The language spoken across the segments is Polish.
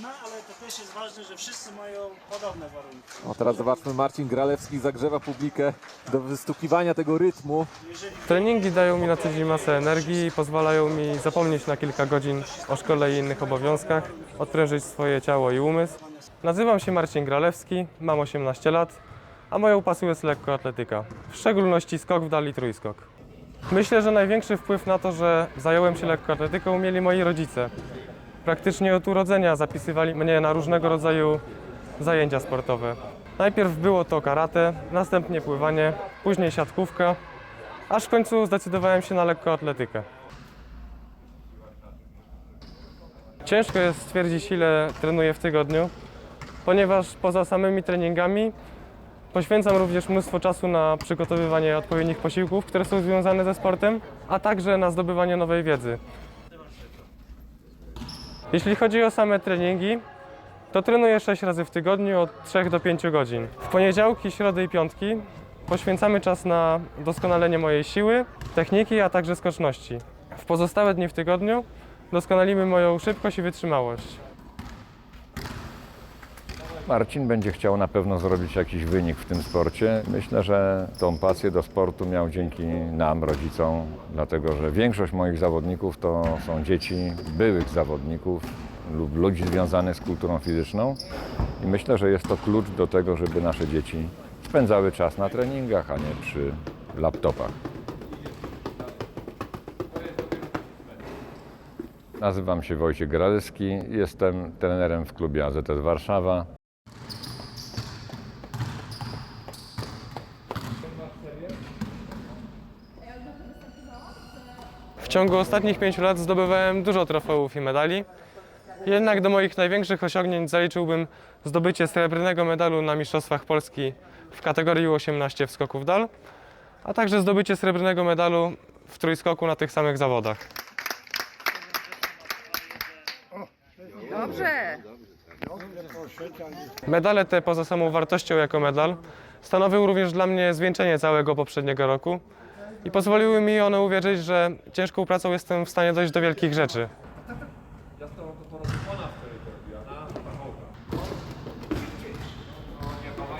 różna, ale to też jest ważne, że wszyscy mają podobne warunki. O, teraz zobaczmy, Marcin Gralewski zagrzewa publikę do wystukiwania tego rytmu. Jeżeli Treningi dają mi na co dzień masę energii i pozwalają mi zapomnieć na kilka godzin o szkole i innych obowiązkach, odprężyć swoje ciało i umysł. Nazywam się Marcin Gralewski, mam 18 lat, a moją pasją jest lekkoatletyka, w szczególności skok w dal i trójskok. Myślę, że największy wpływ na to, że zająłem się lekkoatletyką mieli moi rodzice. Praktycznie od urodzenia zapisywali mnie na różnego rodzaju zajęcia sportowe. Najpierw było to karate, następnie pływanie, później siatkówka, aż w końcu zdecydowałem się na lekkoatletykę. Ciężko jest stwierdzić, ile trenuję w tygodniu, ponieważ poza samymi treningami poświęcam również mnóstwo czasu na przygotowywanie odpowiednich posiłków, które są związane ze sportem, a także na zdobywanie nowej wiedzy. Jeśli chodzi o same treningi, to trenuję 6 razy w tygodniu od 3 do 5 godzin. W poniedziałki, środy i piątki poświęcamy czas na doskonalenie mojej siły, techniki, a także skoczności. W pozostałe dni w tygodniu doskonalimy moją szybkość i wytrzymałość. Marcin będzie chciał na pewno zrobić jakiś wynik w tym sporcie. Myślę, że tą pasję do sportu miał dzięki nam, rodzicom, dlatego że większość moich zawodników to są dzieci byłych zawodników lub ludzi związanych z kulturą fizyczną. I myślę, że jest to klucz do tego, żeby nasze dzieci spędzały czas na treningach, a nie przy laptopach. Nazywam się Wojciech Gralewski, jestem trenerem w klubie AZS Warszawa. W ciągu ostatnich pięciu lat zdobywałem dużo trofeów i medali. Jednak do moich największych osiągnięć zaliczyłbym zdobycie srebrnego medalu na Mistrzostwach Polski w kategorii U18 w skoku w dal, a także zdobycie srebrnego medalu w trójskoku na tych samych zawodach. Dobrze. Medale te poza samą wartością jako medal stanowią również dla mnie zwieńczenie całego poprzedniego roku i pozwoliły mi one uwierzyć, że ciężką pracą jestem w stanie dojść do wielkich rzeczy.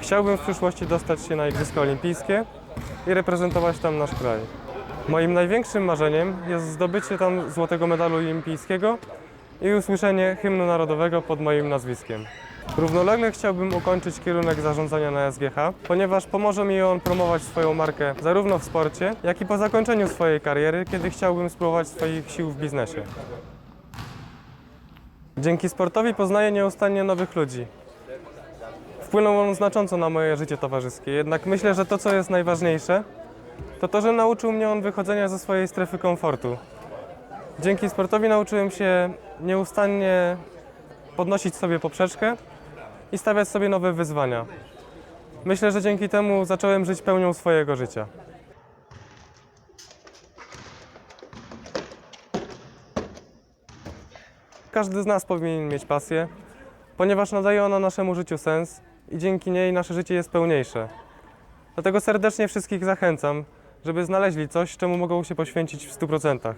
Chciałbym w przyszłości dostać się na Igrzyska Olimpijskie i reprezentować tam nasz kraj. Moim największym marzeniem jest zdobycie tam złotego medalu olimpijskiego i usłyszenie hymnu narodowego pod moim nazwiskiem. Równolegle chciałbym ukończyć kierunek zarządzania na SGH, ponieważ pomoże mi on promować swoją markę zarówno w sporcie, jak i po zakończeniu swojej kariery, kiedy chciałbym spróbować swoich sił w biznesie. Dzięki sportowi poznaję nieustannie nowych ludzi. Wpłynął on znacząco na moje życie towarzyskie, jednak myślę, że to, co jest najważniejsze, to to, że nauczył mnie on wychodzenia ze swojej strefy komfortu. Dzięki sportowi nauczyłem się nieustannie podnosić sobie poprzeczkę i stawiać sobie nowe wyzwania. Myślę, że dzięki temu zacząłem żyć pełnią swojego życia. Każdy z nas powinien mieć pasję, ponieważ nadaje ona naszemu życiu sens i dzięki niej nasze życie jest pełniejsze. Dlatego serdecznie wszystkich zachęcam, żeby znaleźli coś, czemu mogą się poświęcić w 100%.